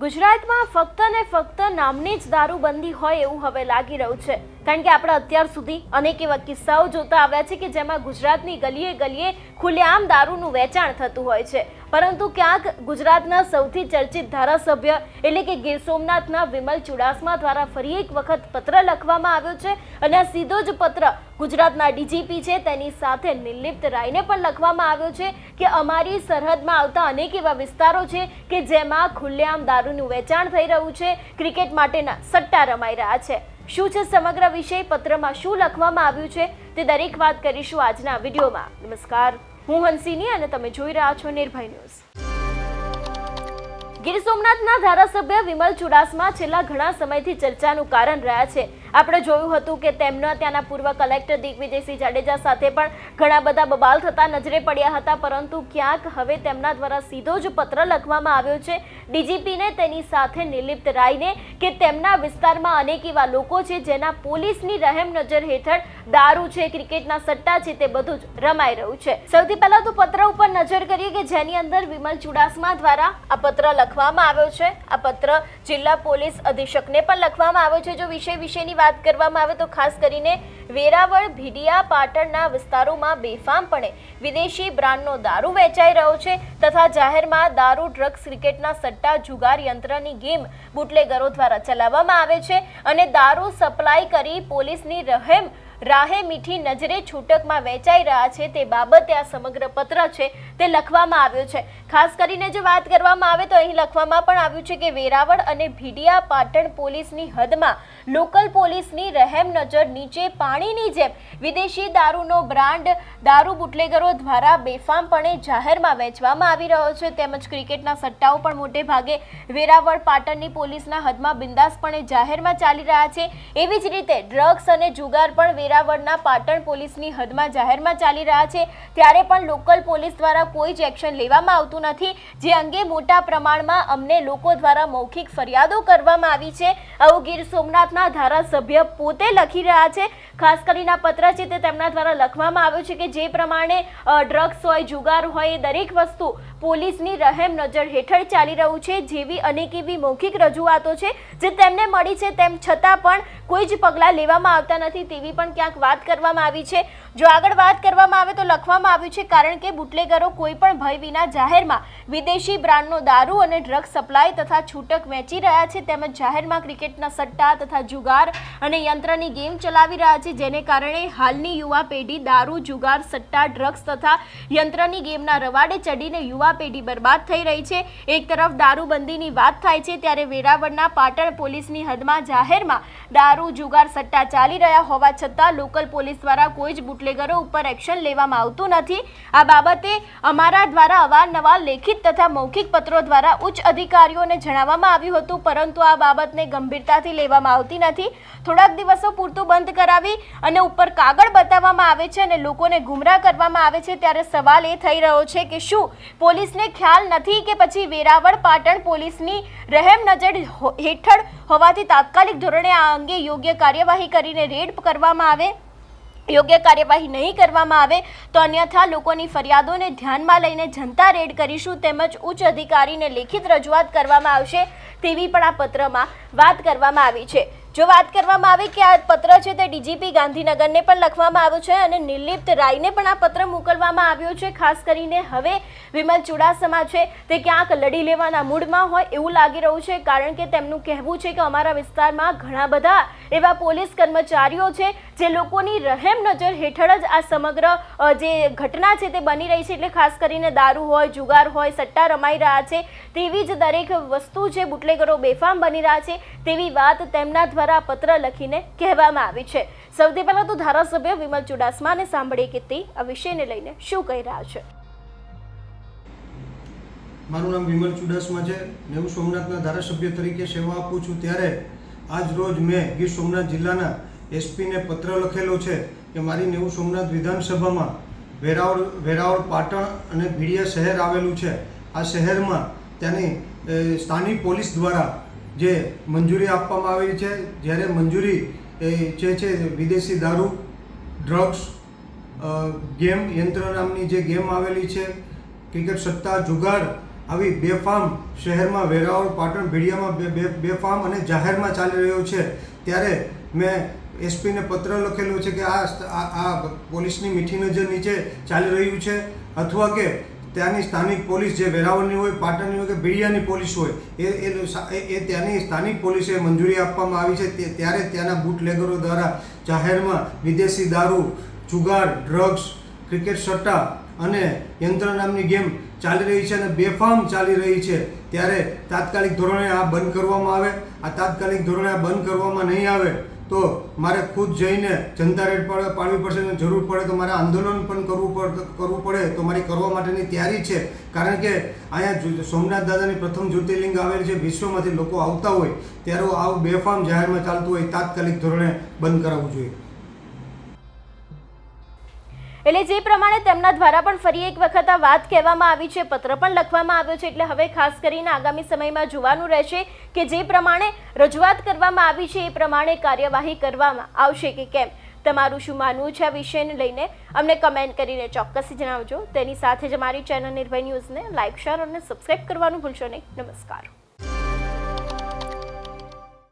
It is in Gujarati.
ગુજરાતમાં ફક્ત ને ફક્ત નામની જ દારૂબંધી હોય એવું હવે લાગી રહ્યું છે. કારણ કે આપણે અત્યાર સુધી અનેક એવા કિસ્સાઓ જોતા આવ્યા છે કે જેમાં ગુજરાતની ગલીએ ગલીએ ખુલ્લેઆમ દારૂનું વેચાણ થતું હોય છે. પરંતુ ક્યાંક ગુજરાતના સૌથી ચર્ચિત ધારાસભ્ય એટલે કે ગીર સોમનાથના વિમલ ચુડાસમા દ્વારા ફરી એક વખત પત્ર લખવામાં આવ્યો છે અને આ સીધો જ પત્ર ગુજરાતના ડીજીપી છે તેની સાથે નિર્લિપ્ત રાયને પણ લખવામાં આવ્યો છે કે અમારી સરહદમાં આવતા અનેક એવા વિસ્તારો છે કે જેમાં ખુલ્લેઆમ દારૂનું વેચાણ થઈ રહ્યું છે. ક્રિકેટ માટેના સટ્ટા રમાઈ રહ્યા છે. શું છે સમગ્ર વિષય? પત્રમાં શું લખવામાં આવ્યું છે? તે દરેક વાત કરીશું આજના વિડીયોમાં. નમસ્કાર. હું હંસિની અને તમે જોઈ રહ્યા છો નિર્ભય ન્યૂઝ. ગીર સોમનાથના ધારાસભ્ય વિમલ ચુડાસમા છેલ્લા ઘણા સમયથી ચર્ચાનું કારણ રહ્યા છે. આપણે જોયું હતું કે તેમના ત્યાંના પૂર્વ કલેક્ટર દિગ્વિજયસિંહ જાડેજા સાથે પણ ઘણા બધા બબાલ થતા નજરે પડ્યા હતા, પરંતુ ક્યાંક હવે તેમના દ્વારા સીધો જ પત્ર લખવામાં આવ્યો છે. ડીજીપીને તેની સાથે નિલિપ્ત રાયને કે તેમના વિસ્તારમાં અનેક એવા લોકો છે જેના પોલીસની રહેમ નજર હેઠળ દારૂ છે, ક્રિકેટના સટ્ટા છે, તે બધું જ રમાઈ રહ્યું છે. સૌથી પહેલા તો પત્ર ઉપર નજર કરીએ કે જેની અંદર વિમલ ચુડાસમા દ્વારા આ પત્ર લખવામાં આવ્યો છે. આ પત્ર જિલ્લા પોલીસ અધિક્ષકને પણ લખવામાં આવ્યો છે. જો વિષય વિશેની વાત કરવામાં આવે તો ખાસ કરીને વેરાવળ, ભીડિયા, પાટણના વિસ્તારોમાં બેફામપણે વિદેશી બ્રાન્ડનો દારૂ વેચાઈ રહ્યો છે તથા જાહેરમાં દારૂ, ડ્રગ્સ, ક્રિકેટના સટ્ટા, જુગાર યંત્રની ગેમ બુટલેગરો દ્વારા ચલાવવામાં આવે છે અને દારૂ સપ્લાય કરી પોલીસની રહેમ રાહે મીઠી નજરે છૂટકમાં વેચાઈ રહ્યા છે. તે બાબતે આ સમગ્ર પત્ર છે તે લખવામાં આવ્યો છે. ખાસ કરીને જો વાત કરવામાં આવે તો અહીં લખવામાં પણ આવ્યું છે કે વેરાવળ અને ભીડિયા પાટણ પોલીસની હદમાં લોકલ પોલીસની રહેમ નજર નીચે પાણીની જેમ વિદેશી દારૂનો બ્રાન્ડ દારૂ બુટલેગરો દ્વારા બેફામપણે જાહેરમાં વેચવામાં આવી રહ્યો છે. તેમજ ક્રિકેટના સટ્ટાઓ પણ મોટે ભાગે વેરાવળ પાટણની પોલીસના હદમાં બિંદાસપણે જાહેરમાં ચાલી રહ્યા છે. એવી જ રીતે ડ્રગ્સ અને જુગાર પણ વેરાવળના પાટણ પોલીસની હદમાં જાહેરમાં ચાલી રહ્યા છે. ત્યારે પણ લોકલ પોલીસ દ્વારા કોઈ જ એક્શન લેવામાં આવતું નથી. જે અંગે મોટા પ્રમાણમાં અમને લોકો દ્વારા મૌખિક ફરિયાદો કરવામાં આવી છે. આવું ગીર સોમનાથના ધારાસભ્ય પોતે લખી રહ્યા છે. ખાસ કરીને આ પત્ર છે તે તેમના દ્વારા લખવામાં આવ્યું છે કે જે પ્રમાણે ડ્રગ્સ હોય, જુગાર હોય દરેક વસ્તુ પોલીસની રહેમ નજર હેઠળ ચાલી રહ્યું છે. જેવી અનેક એવી મૌખિક રજૂઆતો છે જે તેમને મળી છે. તેમ છતાં પણ કોઈ જ પગલાં લેવામાં આવતા નથી. તેવી પણ ક્યાંક વાત કરવામાં આવી છે. જો આગળ વાત કરવામાં આવે તો લખવામાં આવ્યું છે, કારણ કે બુટલેગરો કોઈ પણ ભય વિના જાહેરમાં વિદેશી બ્રાન્ડનો દારૂ અને ડ્રગ્સ સપ્લાય તથા છૂટક વેચી રહ્યા છે, તેમજ જાહેરમાં ક્રિકેટના સટ્ટા તથા જુગાર અને યંત્રની ગેમ ચલાવી રહ્યા છે, જેને કારણે હાલની યુવા પેઢી દારૂ, જુગાર, સટ્ટા, ડ્રગ્સ તથા યંત્રની ગેમના રવાડે ચડીને યુવા પેઢી બરબાદ થઈ રહી છે. એક તરફ દારૂબંધીની વાત થાય છે, ત્યારે વેરાવળના પાટણ પોલીસની હદમાં જાહેરમાં દારૂ જુગાર સટ્ટા ચાલી રહ્યા હોવા છતાં લોકલ પોલીસ દ્વારા કોઈ જ બુટલેગરો ઉપર એક્શન લેવામાં આવતું નથી. આ બાબતે અમારા દ્વારા અવારનવાર લેખિત તથા મૌખિક પત્રો દ્વારા ઉચ્ચ અધિકારીઓને જણાવવામાં આવ્યું હતું, પરંતુ આ બાબતને ગંભીરતાથી લેવામાં આવતી નથી. થોડાક દિવસો પૂરતું બંધ કરાવી અને ઉપર કાગળ બતાવવામાં આવે છે અને લોકોને ગુમરાહ કરવામાં આવે છે, ત્યારે સવાલ એ થઈ રહ્યો છે કે શું પોલીસને ખ્યાલ નથી કે પછી વેરાવળ પાટણ પોલીસની રહેમ નજર હેઠળ હોવાથી તાત્કાલિક ધોરણે આ અંગે યોગ્ય કાર્યવાહી કરીને રેડ કરવામાં આવે, યોગ્ય કાર્યવાહી નહીં કરવામાં આવે, તો અન્યથા લોકોની ફરિયાદોને ધ્યાનમાં લઈને જનતા રેડ કરીશું તેમજ ઉચ્ચ અધિકારીને લેખિત રજૂઆત કરવામાં આવશે તેવી પણ આ પત્રમાં વાત કરવામાં આવી છે. જો વાત કરવામાં આવે કે આ પત્ર છે તે ડીજીપી ગાંધીનગરને પણ લખવામાં આવ્યું છે અને નિર્લિપ્ત રાયને પણ આ પત્ર મોકલવામાં આવ્યો છે. ખાસ કરીને હવે વિમલ ચુડાસમા છે તે ક્યાંક લડી લેવાના મૂડમાં હોય એવું લાગી રહ્યું છે, કારણ કે તેમનું કહેવું છે કે અમારા વિસ્તારમાં ઘણા બધા એવા પોલીસ કર્મચારીઓ છે જે લોકોની રહેમ નજર હેઠળ જ આ સમગ્ર જે ઘટના છે તે બની રહી છે. એટલે ખાસ કરીને દારૂ હોય, જુગાર હોય, સટ્ટા રમાઈ રહ્યા છે, તેવી જ દરેક વસ્તુ છે બુટલેગરો બેફામ બની રહ્યા છે, તેવી વાત તેમના દ્વારા પત્ર લખીને કહેવામાં આવી છે. સૌથી પહેલા તો ધારાસભ્ય વિમલ ચુડાસમાને સાંભળીએ કે તે આ વિષયને લઈને શું કહી રહ્યા છે. મારું નામ વિમલ ચુડાસમા છે. નેવું સોમનાથના ધારાસભ્ય તરીકે સેવા આપું છું ત્યારે આજ રોજ મેં ગીર સોમનાથ જિલ્લાના એસપીને પત્ર લખેલો છે કે મારી નેવું સોમનાથ વિધાનસભામાં વેરાવળ વેરાવળ પાટણ અને ભીડિયા શહેર આવેલું છે. આ શહેરમાં ત્યાંની સ્થાનિક પોલીસ દ્વારા જે મંજૂરી આપવામાં આવેલી છે, જ્યારે મંજૂરી એ જે છે વિદેશી દારૂ ડ્રગ્સ ગેમ યંત્ર નામની જે ગેમ આવેલી છે, ક્રિકેટ સત્તા, જુગાર, આવી બેફામ શહેરમાં વેરાવળ, પાટણ, ભેડિયામાં બેફામ અને જાહેરમાં ચાલી રહ્યો છે. ત્યારે મેં એસપીને પત્ર લખેલો છે કે આ આ પોલીસની મીઠી નજર નીચે ચાલી રહ્યું છે, અથવા કે ત્યાંની સ્થાનિક પોલીસ જે વેરાવળની હોય, પાટણની હોય કે ભેડિયાની પોલીસ હોય એ એ ત્યાંની સ્થાનિક પોલીસે મંજૂરી આપવામાં આવી છે. તે- ત્યારે ત્યાંના બુટલેગરો દ્વારા જાહેરમાં વિદેશી દારૂ, જુગાર, ડ્રગ્સ, ક્રિકેટ સટ્ટા અને યંત્ર નામની ગેમ ચાલી રહી છે અને બેફામ ચાલી રહી છે. ત્યારે તાત્કાલિક ધોરણે આ બંધ કરવામાં આવે. આ તાત્કાલિક ધોરણે આ બંધ કરવામાં નહીં આવે. તો મારે ખુદ જઈને જનતા રેડ પાડ- પાડવી પડશે અને જરૂર પડે તો મારે આંદોલન પણ કરવું પડે કરવું પડે તો મારી કરવા માટેની તૈયારી છે. કારણ કે અહીંયા સોમનાથ દાદાની પ્રથમ જ્યોતિર્લિંગ આવેલ છે, વિશ્વમાંથી લોકો આવતા હોય, ત્યારે આવું બેફામ જાહેરમાં ચાલતું હોય, તાત્કાલિક ધોરણે બંધ કરાવવું જોઈએ. એટલે જે પ્રમાણે તેમના દ્વારા પણ ફરી એક વખત આ વાત કહેવામાં આવી છે, પત્ર પણ લખવામાં આવ્યો છે, એટલે હવે ખાસ કરીને આગામી સમયમાં જોવાનું રહેશે કે જે પ્રમાણે રજૂઆત કરવામાં આવી છે, એ પ્રમાણે કાર્યવાહી કરવામાં આવશે કે કેમ. તમારું શું માનવું છે આ વિષયને લઈને? અમને કમેન્ટ કરીને ચોક્કસથી જણાવજો. તેની સાથે જ અમારી ચેનલ નિર્ભય ન્યૂઝને લાઇક શેર અને સબસ્ક્રાઇબ કરવાનું ભૂલશો નહીં. નમસ્કાર.